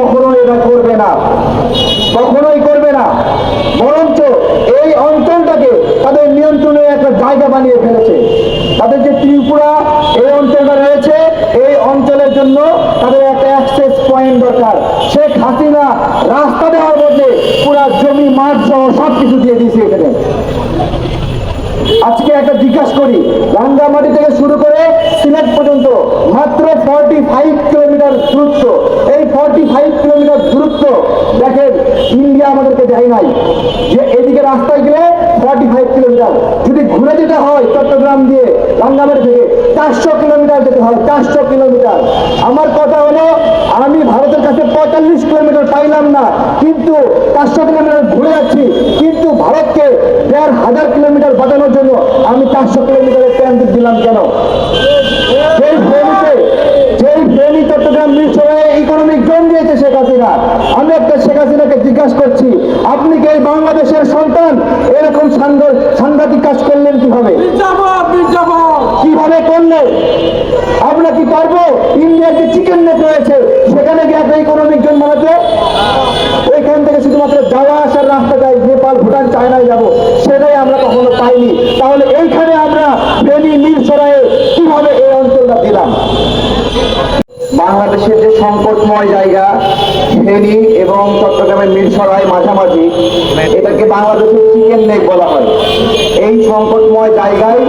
কখনোই করবে না। বরঞ্চ এই অঞ্চলটাকে তাদের নিয়ন্ত্রণের একটা জায়গা বানিয়ে ফেলেছে। তাদের যে ত্রিপুরা, এই অঞ্চলটা রয়েছে, এই অঞ্চলের জন্য তাদের একটা অ্যাক্সেস পয়েন্ট দরকার। শেখ হাসিনা রাস্তা দেওয়ার মধ্যে পুরা জমি, মাঠ সহ সব কিছু দিয়ে দিয়েছে এখানে। আজকে একটা জিজ্ঞাসা করি, রাঙ্গামাটি থেকে শুরু করে সিলেট পর্যন্ত মাত্র ফর্টি ফাইভ কিলোমিটার দূরত্ব। এই ফর্টি ফাইভ কিলোমিটার দূরত্ব দেখেন, ইন্ডিয়া আমাদেরকে দেয় নাই। যে এদিকে রাস্তায় গেলে ফর্টি ফাইভ কিলোমিটার যদি ঘুরে যেতে হয় চট্টগ্রাম দিয়ে রাঙ্গামাটি থেকে, চারশো কিলোমিটার যেতে হয়, চারশো কিলোমিটার আমার কথা হলো, আমি ভারতের কাছে পঁয়তাল্লিশ কিলোমিটার পাইলাম না, কিন্তু চারশো কিলোমিটার ঘুরে যাচ্ছি। দেড় হাজার কিলোমিটার বাঁচানোর জন্য আমি চারশো কিলোমিটারের ট্রানজিট দিলাম কেন? যেই ফেরিতে যেই ferry Chattogram Mirsarai economic zone দিয়েছে শেখ হাসিনা আমি একটা শেখ হাসিনাকে জিজ্ঞাসা করছি আপনি কি এই বাংলাদেশের সন্তান? এরকম সাংঘাতিক কাজ করলেন কীভাবে? কীভাবে করলেন? আমরা কি পারব? ইন্ডিয়ার যে চিকেন নেট রয়েছে সেখানে গিয়ে একটা ইকোনমিক জোন বানাতে? ওইখান থেকে শুধুমাত্র যাওয়া আসার রাস্তাটাই নেপাল ভুটান চায়নায় যাব। পাইনি। তাহলে এইখানে আমরা ফেনী মিরসরায়ে কীভাবে এই অঞ্চলটা দিলাম? বাংলাদেশের যে সংকটময় জায়গা ফেনী এবং চট্টগ্রামের মিরসরাই মাঝামাঝি, এটাকে বাংলাদেশের চিকেন নেক বলা হয়। এই সংকটময় জায়গায়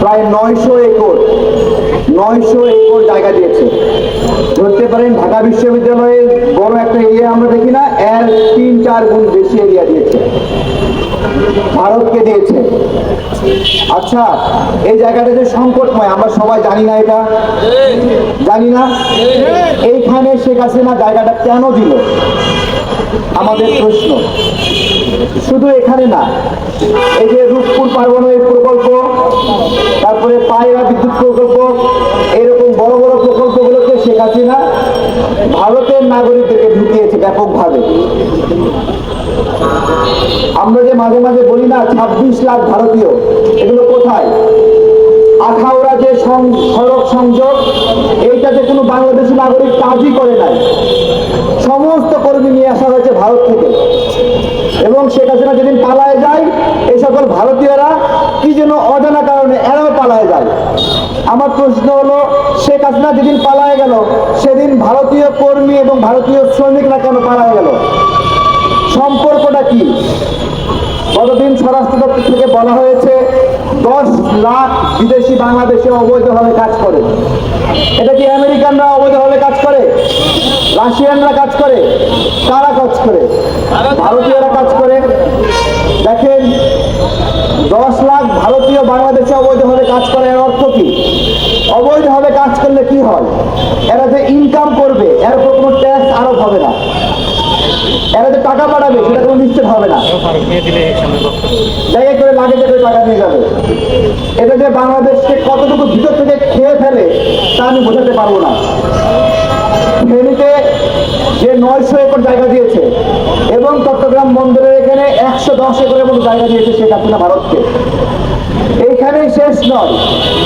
প্রায় নয়শো একর নয়শো একর জায়গা দিয়েছে। ধরতে পারেন, ঢাকা বিশ্ববিদ্যালয়ের বড় একটা এরিয়া আমরা দেখি না, এর তিন চার গুণ বেশি এরিয়া দিয়েছে। ভারতকে দিয়েছে। আচ্ছা এই জায়গাটা যে সংকটময়, আমরা সবাই জানি না এটা। জানি না? এইখানে শেখ হাসিনা জায়গাটা কেন দিল? আমাদের প্রশ্ন। শুধু এখানে না, এই যে রূপপুর পারমাণবিক প্রকল্প, তারপরে পায়রা বিদ্যুৎ প্রকল্প, এরকম বড় বড় প্রকল্পগুলোকে শেখ হাসিনা ভারতের নাগরিকদেরকে ঢুকিয়েছে ব্যাপকভাবে। আমরা যে মাঝে মাঝে বলি না, ছাব্বিশ লাখ ভারতীয়, এগুলো কোথায়? আখাউড়া যে সড়ক সংযোগ, এইটাতে কোনো বাংলাদেশি নাগরিক কাজই করে নাই। সমস্ত কর্মী নিয়ে আসা হয়েছে ভারত থেকে। এবং শেখ হাসিনা যেদিন পালায় যায় এই সকল ভারতীয়রা কি যেন অজানা কারণে আমার প্রশ্ন হলো, শেখ হাসিনা যেদিন পালায় গেল, সেদিন ভারতীয় কর্মী এবং ভারতীয় শ্রমিকরা কেন পালায় গেল? সম্পর্কটা কি? গতদিন স্বরাষ্ট্র দপ্তর থেকে বলা হয়েছে, দশ লাখ বিদেশি বাংলাদেশে অবৈধভাবে কাজ করে। এটা কি আমেরিকানরা অবৈধভাবে কাজ করে? রাশিয়ানরা কাজ করে? কারা কাজ করে? ভারতীয়রা কাজ করে? দশ লাখ ভারতীয় বাংলাদেশে অবৈধভাবে কাজ করে, এর অর্থ কি? অবৈধভাবে কাজ করলে কি হয়? এরা যে ইনকাম করবে, এর উপর কোনো ট্যাক্স আরোপ হবে না। এরা যে টাকা পাঠাবে, সেটা কোনো নিশ্চিত হবে না। জায়গায় করে লাগে করে টাকা নিয়ে যাবে। এটা যে বাংলাদেশকে কতটুকু ভিতর থেকে খেয়ে ফেলে, তা আমি বোঝাতে পারব না। যে নয়শো একর জায়গা দিয়েছে এবং চট্টগ্রাম বন্দরের এখানে একশো দশ একরের মতো জায়গা দিয়েছে শেখ হাসিনা ভারতকে। এইখানেই শেষ নয়।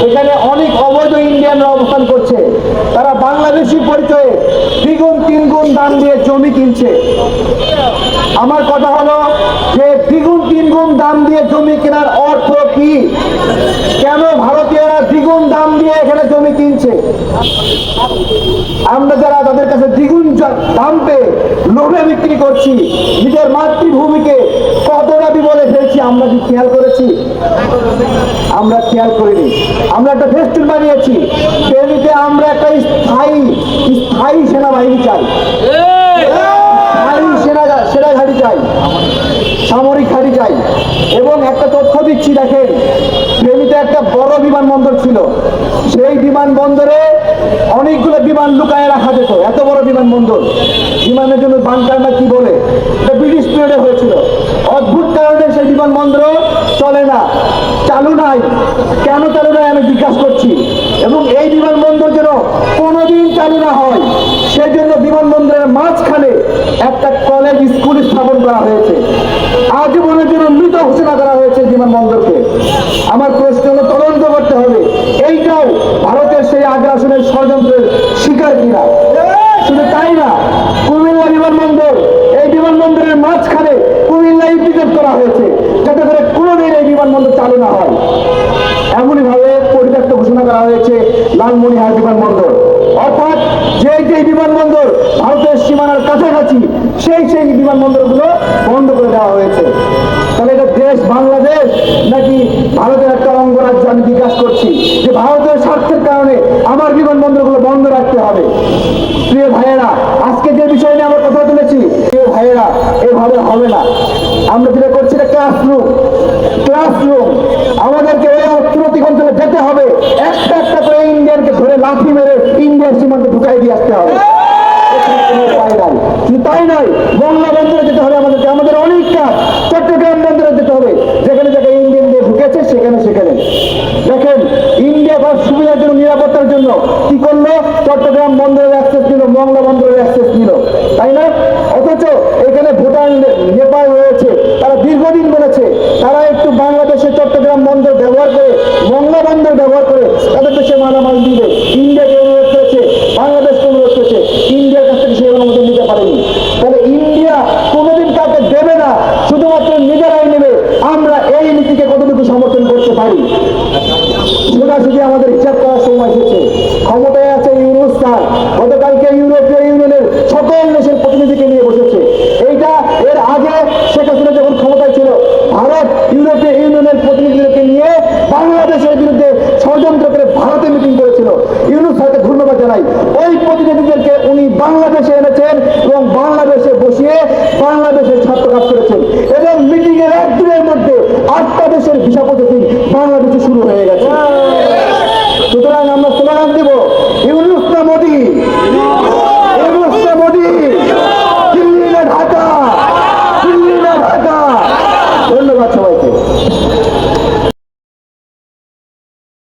এখানে অনেক অবৈধ ইন্ডিয়ানরা অবস্থান করছে। তারা বাংলাদেশি পরিচয়ে দ্বিগুণ, তিনগুণ দাম দিয়ে জমি কিনছে। আমার কথা হলো যে দ্বিগুণ, তিনগুণ দাম দিয়ে জমি কেনার অর্থ কি? কেন ভারতীয়রা দ্বিগুণ দাম এখানে জমি কিনছে। আমরা যারা তাদের কাছে দ্বিগুণ দাম পেয়ে লোভে বিক্রি করছি নিজের মাতৃভূমিকে কতটা বিপদে ফেলছি আমরা কি খেয়াল করেছি? আমরা খেয়াল করিনি। আমরা একটা ফেস্টুন বানিয়েছি। ফেনীতে আমরা একটা স্থায়ী স্থায়ী সেনাবাহিনী চাই। স্থায়ী সেনা সেনা ঘাঁটি চাই। সামরিক ঘাঁটি চাই এবং একটা তথ্য দিচ্ছি, দেখেন ফেনীতে একটা বড় বিমানবন্দর ছিল। সেই বিমানবন্দরে অনেকগুলো বিমান লুকায় রাখা যেত, এত বড় বিমানবন্দর। বিমানের জন্য বাংকার না কি বলে? এটা ব্রিটিশ পিরিয়ডে হয়েছিল। অদ্ভুত কারণে সেই বিমানবন্দর চলে না, চালু নাই। কেন চালু নাই আমি জিজ্ঞাসা করছি। এবং এই বিমানবন্দর যেন কোনোদিন চালু না হয়। সেই জন্য বিমানবন্দরের মাঝখানে একটা কলেজ স্কুল স্থাপন করা হয়েছে। আজীবনের জন্য মৃত ঘোষণা করা হয়েছে বিমানবন্দরকে। আমার প্রশ্ন হলো, তদন্ত করতে হবে। এইটাও ভারতের সেই আগ্রাসনের ষড়যন্ত্রের শিকার কিনা? শুধু তাই না, কুমিল্লা বিমানবন্দর, এই বিমানবন্দরের মাঝখানে কুমিল্লা ইন্টিগ্রেট করা হয়েছে, যাতে করে কোনোদিন এই বিমানবন্দর চালু না হয়। এমনইভাবে পরিত্যক্ত ঘোষণা করা হয়েছে লালমনিহার বিমানবন্দর। যে যে বিমানবন্দর ভারতের সীমানার কাছাকাছি, সেই সেই বিমানবন্দরগুলো বন্ধ করে দেওয়া হয়েছে। তাহলে এটা দেশ বাংলাদেশ নাকি ভারতের একটা অঙ্গরাজ্য আমি জিজ্ঞাসা করছি যে ভারতের স্বার্থের কারণে আমার বিমানবন্দরগুলো বন্ধ রাখতে হবে। প্রিয় ভাইয়েরা, আজকে যে বিষয় নিয়ে আমরা কথা তুলেছি, প্রিয় ভাইয়েরা, এভাবে হবে না। আমরা যেটা করছি এটা ক্লাসরুম ক্লাসরুম আমাদেরকে ওই অর্থনৈতিক অঞ্চলে যেতে হবে। একটা একটা করে লাঠি মেরে ইন্ডিয়ার সীমান্তে ঢুকাই দিয়ে আসতে হবে। তাই নয় মংলা বন্দরে যেতে হবে আমাদেরকে। আমাদের অনেক কাজ চট্টগ্রাম বন্দরে যেতে হবে। যেখানে যেখানে ইন্ডিয়ান দিয়ে ঢুকেছে, সেখানে সেখানে। দেখেন, ইন্ডিয়া তার সুবিধার জন্য, নিরাপত্তার জন্য কি করল? চট্টগ্রাম বন্দরের অ্যাক্সেস নিল, মংলা বন্দরের অ্যাক্সেস নিল। তাই না? অথচ এখানে ভুটান, নেপাল রয়েছে তারা দীর্ঘদিন বলেছে তারা একটু বাংলাদেশের চট্টগ্রাম বন্দর ব্যবহার করে মংলা বন্দর ব্যবহার করে তাদের দেশে মালামাল দিবে ইন্ডিয়াকে অনুরোধ করেছে বাংলাদেশকে অনুরোধ করেছে ইন্ডিয়ার কাছ থেকে সেই অনুমোদন নিতে পারেনি তাহলে ইন্ডিয়া কোনোদিন কাউকে দেবে না শুধুমাত্র নিজেরাই নেবে আমরা এই নীতিকে কতটুকু আমাদের হিসাব করার সময় এসেছে ক্ষমতায় আছে গতকালকে ইউরোপীয় ইউনিয়নের সকল দেশের প্রতিনিধিকে নিয়ে বসেছে। এইটা এর আগে শেখ হাসিনা যখন ক্ষমতায় ছিল, ভারত ইউরোপীয় ইউনিয়নের প্রতিনিধিদেরকে নিয়ে বাংলাদেশের বিরুদ্ধে ষড়যন্ত্র করে ভারতে মিটিং করেছিল। ইউনুস স্যারকে ধন্যবাদ জানাই। ওই প্রতিনিধিদেরকে উনি বাংলাদেশে এনেছেন এবং বাংলাদেশে বসিয়ে বাংলাদেশের ছাত্র কাজ করেছেন। এবং মিটিং এর একদিনের মধ্যে আটটা দেশের ভিসা পদ্ধতি বাংলাদেশে শুরু হয়ে গেছে। সুতরাং আমরা স্লোগান দেব